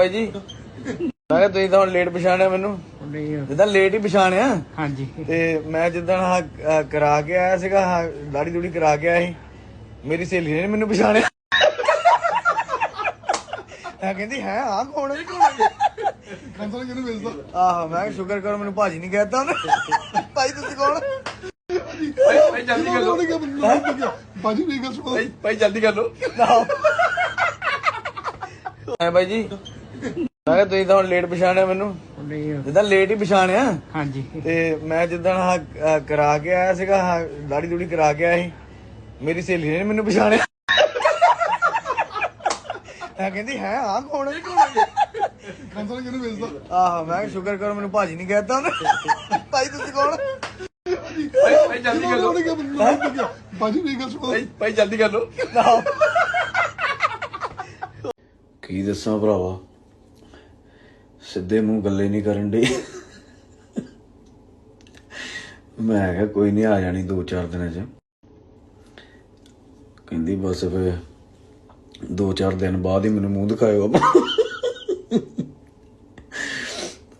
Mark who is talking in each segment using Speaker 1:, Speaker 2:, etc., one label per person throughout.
Speaker 1: ਭਾਈ ਜੀ। ਮੈਂ ਕਿਹਾ ਤੁਸੀਂ ਤਾਂ ਹੁਣ ਲੇਟ ਪਛਾਣਿਆ ਮੈਨੂੰ।
Speaker 2: ਨਹੀਂ
Speaker 1: ਜਿੱਦਾਂ ਲੇਟ ਹੀ ਪਛਾਣਿਆ।
Speaker 2: ਹਾਂਜੀ।
Speaker 1: ਤੇ ਮੈਂ ਜਿੱਦਣ ਆਹ ਕਰਾ ਕੇ ਆਇਆ ਸੀਗਾ ਦਾੜੀ ਦੂੜੀ ਕਰਾ ਕੇ ਆਇਆ ਸੀ। ਮੇਰੀ ਸਹੇਲੀ ਨੇ ਮੈਨੂੰ ਪਛਾਣਿਆ। ਮੈਂ ਕਹਿੰਦੀ ਹੈ ਆ ਕੌਣ ਹੈ
Speaker 3: ਕੰਸਲ ਕਿਹਨੂੰ ਵੇਚਦਾ
Speaker 1: ਆਹ ਮੈਂ ਕਿਹਾ ਸ਼ੁਕਰ ਕਰੋ ਮੈਨੂੰ ਭਾਜੀ ਨਹੀਂ ਕਹਿਤਾ ਉਹਨੇ। ਭਾਈ ਤੁਸੀਂ ਕੌਣ?
Speaker 4: ਭਾਈ ਜਲਦੀ ਕਰ ਲੋ
Speaker 3: ਮੇਰੀ ਗੱਲ ਸੁਣੋ।
Speaker 4: ਭਾਈ ਜਲਦੀ ਕਰ ਲੋ
Speaker 1: ਹੈ ਭਾਈ ਜੀ। ਮੈਂ ਕਿਹਾ ਤੁਸੀਂ ਤਾਂ ਹੁਣ ਲੇਟ ਪਛਾਣਿਆ ਮੈਨੂੰ।
Speaker 2: ਨਹੀਂ
Speaker 1: ਜਿੱਦਾਂ ਲੇਟ ਹੀ ਪਛਾਣਿਆ।
Speaker 2: ਹਾਂਜੀ।
Speaker 1: ਤੇ ਮੈਂ ਆਹ ਆਹ ਕਰਾ ਕੇ ਆਇਆ ਸੀਗਾ ਦਾੜੀ ਦੂੜੀ ਕਰਾ ਕੇ ਆਇਆ ਸੀ ਮੇਰੀ ਸਹੇਲੀ ਨੇ ਮੈਨੂੰ ਪਛਾਣਿਆ। ਮੈਂ ਕਹਿੰਦੀ ਹੈ ਆ ਕੌਣ ਹੈ
Speaker 3: ਕੰਸਲ ਕਿਹਨੂੰ ਵੇਚਦਾ
Speaker 1: ਆਹ ਮੈਂ ਸ਼ੁਕਰ ਕਰੋ ਮੈਨੂੰ ਭਾਜੀ ਨਹੀਂ ਕਹਿਤਾ ਉਹਨੇ। ਭਾਈ ਤੁਸੀਂ ਕੌਣ?
Speaker 4: ਭਾਈ ਜਲਦੀ ਕਰ ਲੋ
Speaker 3: ਗੱਲ ਸੁਣੋ।
Speaker 4: ਭਾਈ ਜਲਦੀ ਕਰ ਲੋ
Speaker 5: ਕੀ ਦੱਸਾਂ ਭਰਾਵਾ? ਸਿੱਧੇ ਮੂੰਹ ਗੱਲੇ ਨਹੀਂ ਕਰਨ ਦੇ ਮੈਂ ਕਿਹਾ ਕੋਈ ਨਹੀਂ ਆ ਜਾਣੀ ਦੋ ਚਾਰ ਦਿਨਾਂ ਚ। ਕਹਿੰਦੀ ਬਸ ਫੇ ਦੋ ਚਾਰ ਦਿਨ ਬਾਅਦ ਹੀ ਮੈਨੂੰ ਮੂੰਹ ਦਿਖਾਇਓ।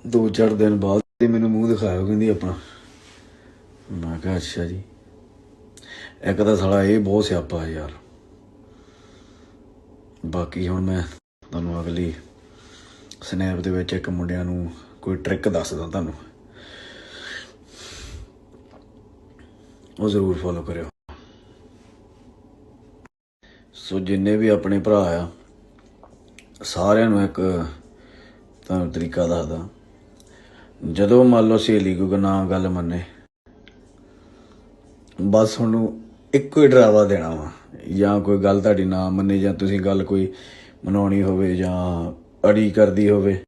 Speaker 5: ਦੋ ਚਾਰ ਦਿਨ ਬਾਅਦ ਹੀ ਮੈਨੂੰ ਮੂੰਹ ਦਿਖਾਇਓ, ਕਹਿੰਦੀ ਆਪਣਾ। ਮੈਂ ਕਿਹਾ ਅੱਛਾ ਜੀ। ਇੱਕ ਤਾਂ ਸਾਲਾ ਇਹ ਬਹੁਤ ਸਿਆਪਾ ਯਾਰ। ਬਾਕੀ ਹੁਣ ਮੈਂ ਤੁਹਾਨੂੰ ਅਗਲੀ ਸਨੈਪ ਦੇ ਵਿੱਚ ਇੱਕ ਮੁੰਡਿਆਂ ਨੂੰ ਕੋਈ ਟ੍ਰਿਕ ਦੱਸਦਾ ਤੁਹਾਨੂੰ। ਉਹ ਜ਼ਰੂਰ ਫੋਲੋ ਕਰਿਓ। ਸੋ ਜਿੰਨੇ ਵੀ ਆਪਣੇ ਭਰਾ ਆ, ਸਾਰਿਆਂ ਨੂੰ ਇੱਕ ਤੁਹਾਨੂੰ ਤਰੀਕਾ ਦੱਸਦਾ। ਜਦੋਂ ਮੰਨ ਲਓ ਸਹੇਲੀ ਕੋਈ ਨਾ ਗੱਲ ਮੰਨੇ, ਬਸ ਉਹਨੂੰ ਇੱਕੋ ਹੀ ਡਰਾਵਾ ਦੇਣਾ ਵਾ, ਜਾਂ ਕੋਈ ਗੱਲ ਤੁਹਾਡੀ ਨਾ ਮੰਨੇ, ਜਾਂ ਤੁਸੀਂ ਗੱਲ ਕੋਈ ਮਨਾਉਣੀ ਹੋਵੇ ਜਾਂ ਅੜੀ ਕਰਦੀ ਹੋਵੇ।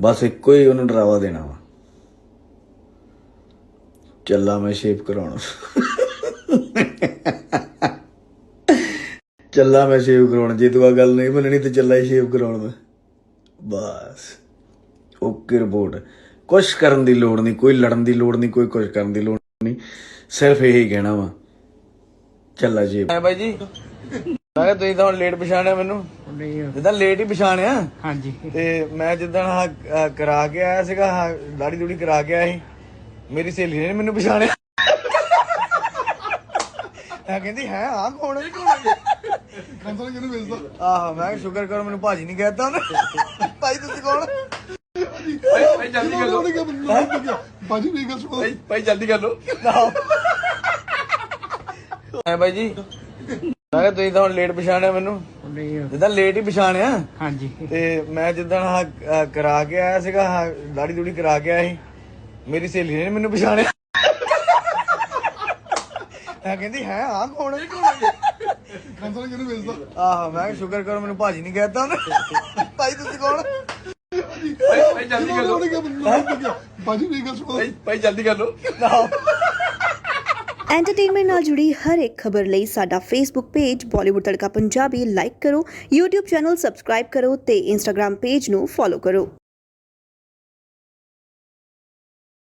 Speaker 5: ਬਸ ਇੱਕੋ ਹੀ ਉਹਨੂੰ ਡਰਾਵਾ ਦੇਣਾ ਵਾ। ਚੱਲਾ ਮੈਂ ਸ਼ੇਪ ਕਰਾਉਣ। ਚੱਲਾ ਮੈਂ ਸ਼ੇਪ ਕਰਾਉਣ। ਜੇ ਤੂੰ ਆ ਗੱਲ ਨਹੀਂ ਮੰਨਣੀ ਤੇ ਚੱਲਾ ਹੀ ਸ਼ੇਪ ਕਰਾਉਣ ਮੈਂ। ਬਸ। ਓਕੇ ਰਿਪੋਰਟ ਕੁਛ ਕਰਨ ਦੀ ਲੋੜ ਨਹੀਂ, ਕੋਈ ਲੜਨ ਦੀ ਲੋੜ ਨਹੀਂ, ਕੋਈ ਕੁਛ ਕਰਨ ਦੀ ਲੋੜ ਨਹੀਂ। ਸਿਰਫ ਇਹੀ ਕਹਿਣਾ ਵਾ। ਚੱਲਾ ਜੀ
Speaker 1: ਹੈ ਜੀ। ਮੈਂ ਤੁਸੀਂ ਤਾਂ ਹੁਣ ਲੇਟ ਪਛਾਣਿਆ ਮੈਨੂੰ।
Speaker 2: ਨਹੀਂ
Speaker 1: ਜਿੱਦਾਂ ਲੇਟ ਹੀ ਪਛਾਣਿਆ।
Speaker 2: ਹਾਂਜੀ।
Speaker 1: ਤੇ ਮੈਂ ਜਿੱਦਣ ਆਹ ਆਹ ਕਰਾ ਕੇ ਆਇਆ ਸੀਗਾ ਦਾੜੀ ਦੂੜੀ ਕਰਾ ਕੇ ਆਇਆ ਸੀ। ਮੇਰੀ ਸਹੇਲੀ ਨੇ ਮੈਨੂੰ ਪਛਾਣਿਆ। ਮੈਂ ਕਹਿੰਦੀ ਹੈ ਆ ਕੌਣ ਹੈ
Speaker 3: ਕੰਸਲ ਕਿਹਨੂੰ ਵੇਚਦਾ
Speaker 1: ਆਹ ਮੈਂ ਕਿਹਾ ਸ਼ੁਕਰ ਕਰੋ ਮੈਨੂੰ ਭਾਜੀ ਨਹੀਂ ਕਹਿਤਾ ਉਹਨੇ ਭਾਈ ਤੁਸੀਂ ਕੌਣ?
Speaker 4: ਭਾਈ ਜਲਦੀ ਕਰ ਲੋ
Speaker 3: ਗੱਲ ਸੁਣੋ
Speaker 4: ਭਾਈ ਜਲਦੀ ਕਰ ਲੋ
Speaker 1: ਹੈ ਭਾਈ ਜੀ? ਮੈਂ ਤੁਸੀਂ ਤਾਂ ਹੁਣ ਲੇਟ ਪਛਾਣਿਆ ਮੈਨੂੰ।
Speaker 2: ਨਹੀਂ
Speaker 1: ਜਿੱਦਾਂ ਲੇਟ ਹੀ ਪਛਾਣਿਆ।
Speaker 2: ਹਾਂਜੀ।
Speaker 1: ਤੇ ਮੈਂ ਆਹ ਆਹ ਕਰਾ ਕੇ ਆਇਆ ਸੀਗਾ ਦਾੜੀ ਦੂੜੀ ਕਰਾ ਕੇ ਆਇਆ ਸੀ ਮੇਰੀ ਸਹੇਲੀ ਨੇ ਮੈਨੂੰ ਪਛਾਣਿਆ। ਮੈਂ ਕਹਿੰਦੀ ਹੈ ਆ ਕੌਣ ਹੈ
Speaker 3: ਕੰਸਲ ਕਿਹਨੂੰ ਵੇਚਦਾ
Speaker 1: ਆਹ ਮੈਂ ਕਿਹਾ ਸ਼ੁਕਰ ਕਰੋ ਮੈਨੂੰ ਭਾਜੀ ਨਹੀਂ ਕਹਿਤਾ ਉਹਨੇ। ਭਾਈ ਤੁਸੀਂ ਕੌਣ?
Speaker 4: ਭਾਈ ਜਲਦੀ ਕਰ ਲੋ ਭਾਈ ਜਲਦੀ ਕਰ ਲੋ
Speaker 6: ਐਂਟਰਟੇਨਮੈਂਟ ਨਾਲ ਜੁੜੀ ਹਰ ਇੱਕ ਖਬਰ ਲਈ ਸਾਡਾ Facebook page Bollywood Tadka Punjabi like ਕਰੋ, YouTube ਚੈਨਲ ਸਬਸਕ੍ਰਾਈਬ ਕਰੋ ਤੇ Instagram ਪੇਜ ਨੂੰ ਫੋਲੋ ਕਰੋ।